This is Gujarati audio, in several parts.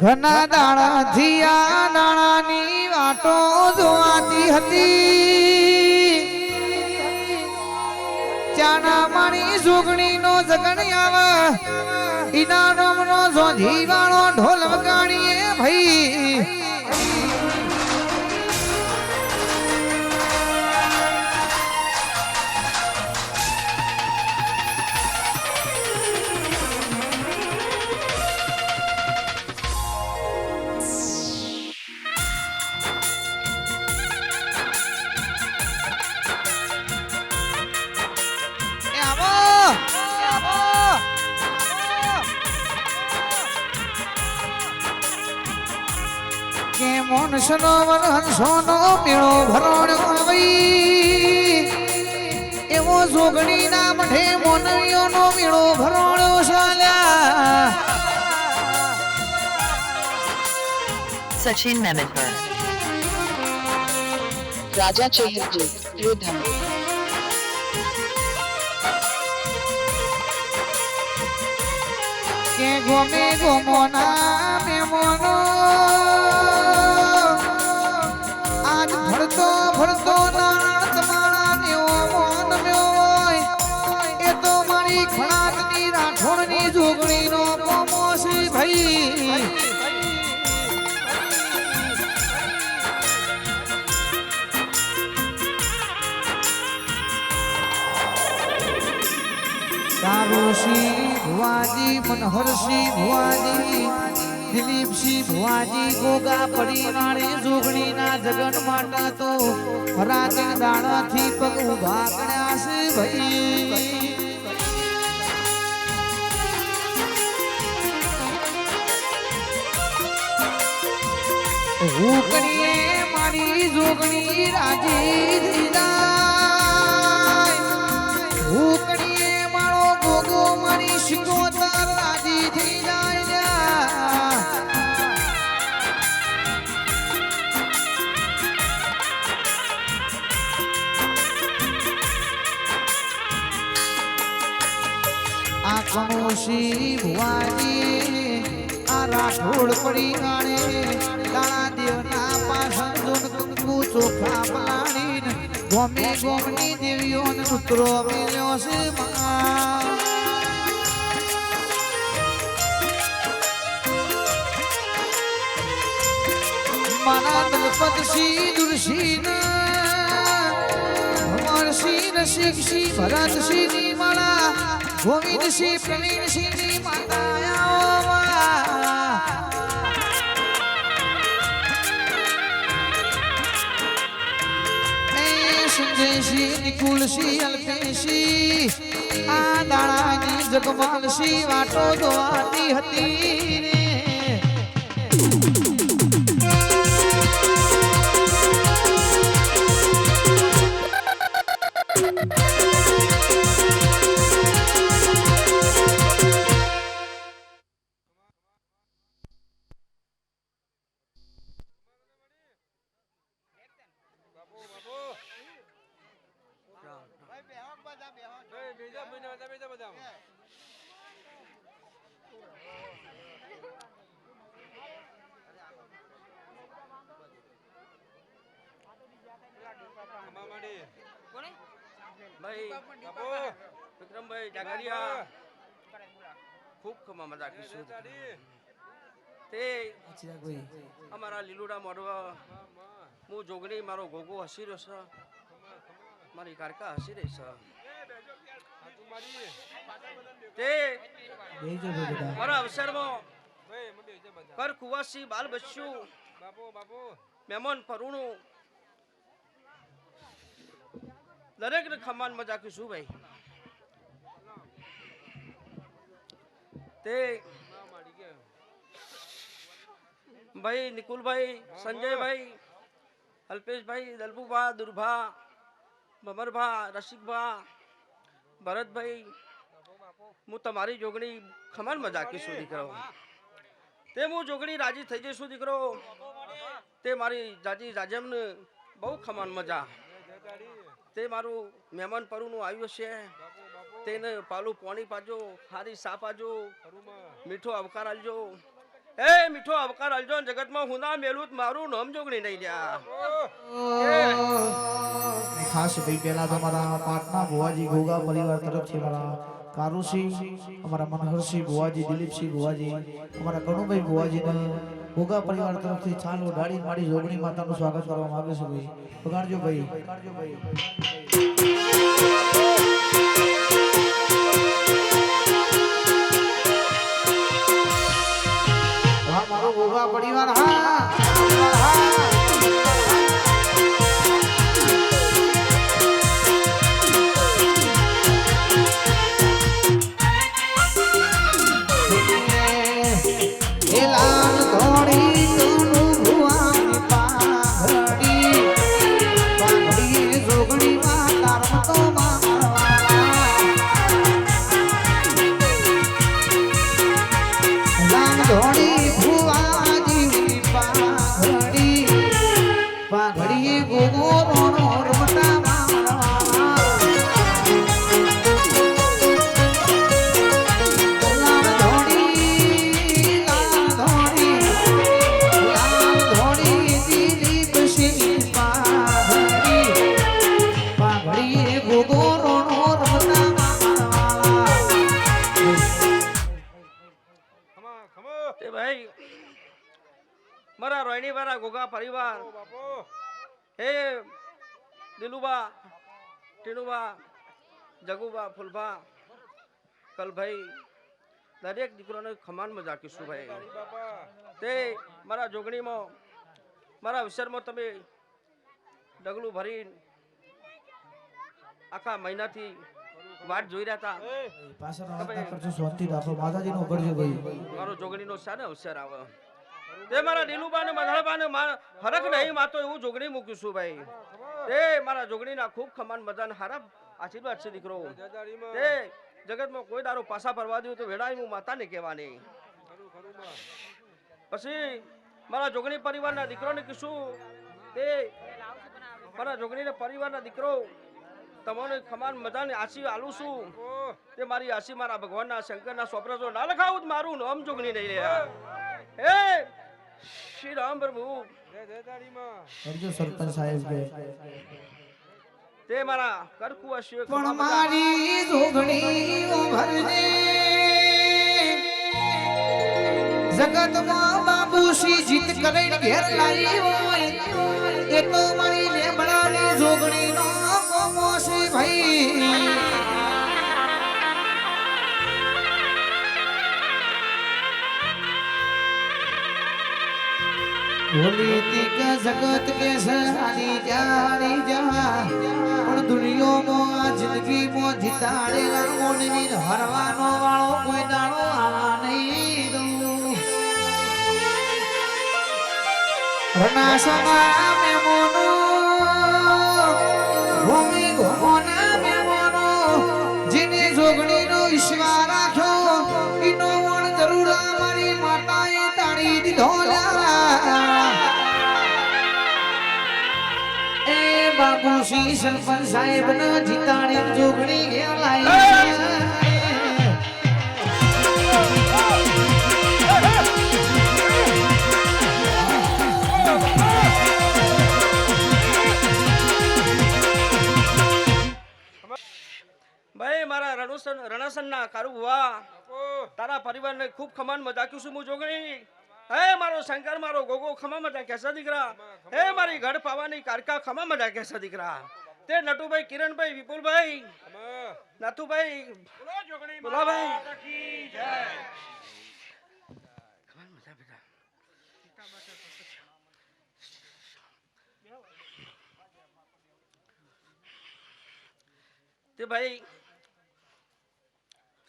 ઘના દાણા થયા દાણાની વાટો જોવાતી હતી. ચાના માણી સુગણી નો જગણ આવે. ઈના નો સોધી ઢોલ વગાડીએ ભાઈ. মন শোনো মন শোনো মেળો ભરણ આવી એવો જોગણી ના મઠે મોનરીઓનો મેળો ભરણો શાલ્યા સચિન મેમનપર રાજા ચેહરજી રુધમ કે ગોમે ગોમોના મેમોનો તો મારી ખણાતની રાઠોડની જોગણીનો કોમો છે ભાઈ. તારુસિંહ ભુવાજી મનહરસિંહ ભુવાજી દિલીપસિંહ ભુવાજી, ગોગા પરિવારે જોગણીના જગન માટા તો રાતે દાણાથી પગ ઊભા કર્યા છે ભાઈ. હું કરીએ મારી જોગણી રાજી ગોગો મારી શિકોતર રાજી થઈ જાય. આ કણોશી ભુવાજી આ રાઠોડ પડી ગાણે ગોમે ગોમની દેવીઓને ઉતરો મેલ્યો છે મારા દલપતસિંહ દુરસિંહ ભમરસિંહ રસિકસિંહ ભરતસિંહની માળા ગોવિંદસિંહ પ્રવીણસિંહની માતા સંજયસિંહ નિકુલસિંહ અલ્પેશિંહ આ દાણાની જગમાલસિંહ વાટો દોવાતી હતી રે. ભાઈ બાપુ. વિક્રમભાઈ જાગરિયા ખૂબ ખમા મજા કીશું તે અમારા લીલુડા મોડવા હું જોગણી મારો ગોગો હસી રહ્યો છે. મારી કારકા હસી રહી છે. તે મારા અવસરમાં કર કુવાસી બાલ બચ્ચું મહેમાન પરુણું દરેક ને ખમાન મજા કીશું ભાઈ. તે ભાઈ નિકુલભાઈ સંજયભાઈ અલ્પેશભાઈ દલબુભા દુર્ભા ભમરભા રસિકભા ભરતભાઈ, હું તમારી જોગણી ખમાલ મજાકી છું દીકરો? તે હું જોગણી રાજી થઈ જઈશું દીકરો? તે મારી જાજી જાજમને બહુ ખમાન મજા. તે મારું મહેમાન પરુનું આવ્યું છે. તેને પાલું પાણી પાજો હારી સાપ પાજો મીઠો આવકાર આલજો. એ મીઠો અવકાર આલજો જગતમાં હું ના મેલું મારું નામ જોગણી નહીં લ્યા ખાસ ભાઈ પહેલા તમારા મારા પાટના ભુવાજી ગોગા પરિવાર તરફથી મારા કારુસિંહ, અમારા મનહરસિંહ ભુવાજી, દિલીપસિંહ ભુવાજી, અમારા કણુભાઈ ભુવાજીને ગોગા પરિવાર તરફથી ચાલો ડાળી માડી જોગણી માતાનું સ્વાગત કરવામાં આવે છે ભાઈ. વગાડજો ભાઈ. મારો ગોગા પરિવાર હા. રોહિણી ગોગા પરિવાર. હે દિલુબા ટીનુબા જગુબા ફૂલભા કલભાઈ દરેક દીકરોને ખમાનમાં જાકીશું ભાઈ. તે મારા જોગણીમાં મારા અવસરમાં તમે ડગલું ભરી આખા મહિનાથી વાટ જોઈ રહ્યા હતા. ના મારો જોગણીનો શાને અવસર આવે. તે મારા ડીલુબા ને મધાળબા ને મા- નહીં માતો એવું જોગણી મૂક્યું છું ભાઈ. તે મારા જોગણીના ખૂબ ખમાન મજાને હારા આશીર્વાદ છે દીકરો. તે જગતમાં કોઈ દારો પાસા ફરવા દઉં તો વેળાએ હું માતાને કહેવાની. પછી મારા જોગણી પરિવારના દીકરોને કીશું તે મારા જોગણીના પરિવારના દીકરો, તમને ખમાન મજાને આશી આલું છું. તે મારી આશી મારા ભગવાનના શંકરના સ્વપ્ન ના લખાવું મારું નામ જોગણી નહીં રહ્યા. હે શ્રી રામ પ્રભુ. અર્જુન સરપંચ સાહેબ તે મારા કરકુ હશે પણ મારી જોગણી ભરજે જગતમાં બાબુશી જીત કરે ઘેર લાવી હોય એ તો મારી લેબડાની જોગણીનો કોમો છે ભાઈ. બોલી તીક જગત કે સારી જાણી જા પણ દુનિયામાં આ જિંદગીમાં જીતાડેલા મોનની હરવાનો વાળો કોઈ દાડો આવા નહીં દઉં રનાસમાં મેમોનો ભૂમિ એ સરપંચ સાહેબ ના જીતાડી જોગણી લાવી ભાઈ મારા રણુસન રણાસનના કારુ ભુવા તારા પરિવારને ખૂબ ખમાન મજાક્યું છું હું જોગણી. હે મારો શંકર મારો ગોગો ખમા મજા કેસા દીકરા. હે મારી ઘડ પાવાની કારકા ખમા મજા કેસા દીકરા. તે નટુભાઈ કિરણભાઈ વિપુલભાઈ નથુભાઈ બોલાભાઈ. તે ભાઈ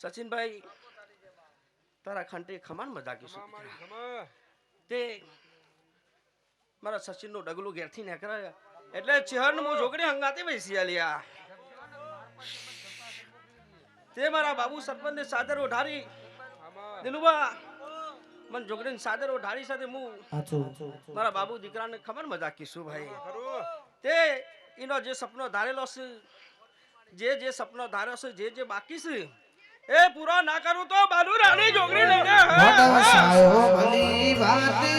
સચિનભાઈ તારા ખંટે ખમાન મજા કીશું તે મારા સચિનનું ડગલું ઘેરથી નીકળ્યા એટલે ચહન હું જોગડી હંગાતે બેસી તે મારા બાબુ સરપંચને સાદર ઓઢારી. દિલુબા મન જોગડીને સાદર ઓઢારી સાથે હું મારા બાબુ દીકરાને ખબર મજા કીશું ભાઈ. તે એનો જે સપનો ધારેલો છે જે જે સપનો ધાર્યો છે જે જે બાકી છે એ પૂરો ના કરું તો બાલુ રાણી જોગણી લઈને હે. ભલી વાતે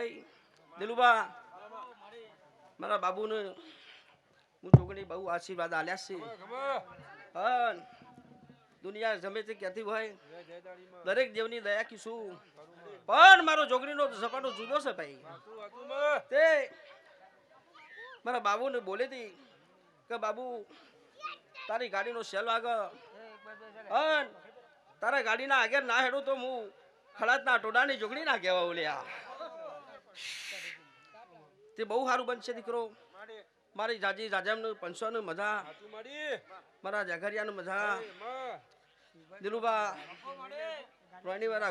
ભાઈ, દિલુબા, મારા બાબુને હું છોકરી બહુ આશીર્વાદ આલ્યા છે. દુનિયા જમે તે ક્યાંથી હોય? દરેક દેવની દયા કીશું પણ મારો છોકરીનો સપાટો જુદો છે ભાઈ. તે મારા બાબુને બોલે હતી કે, બાબુ, તારી ગાડીનો સેલ આગળ તારા ગાડીના આગળ ના હેડું તો હું ખડાતના ટોડાની જોગડી ના કહેવા ઓલ્યા તે બહુ સારું બનશે દીકરો. મારી જાજી જાજામનું પંચોનું મજા. મારા જાગરિયાનું મજા. દિલુબા વાળા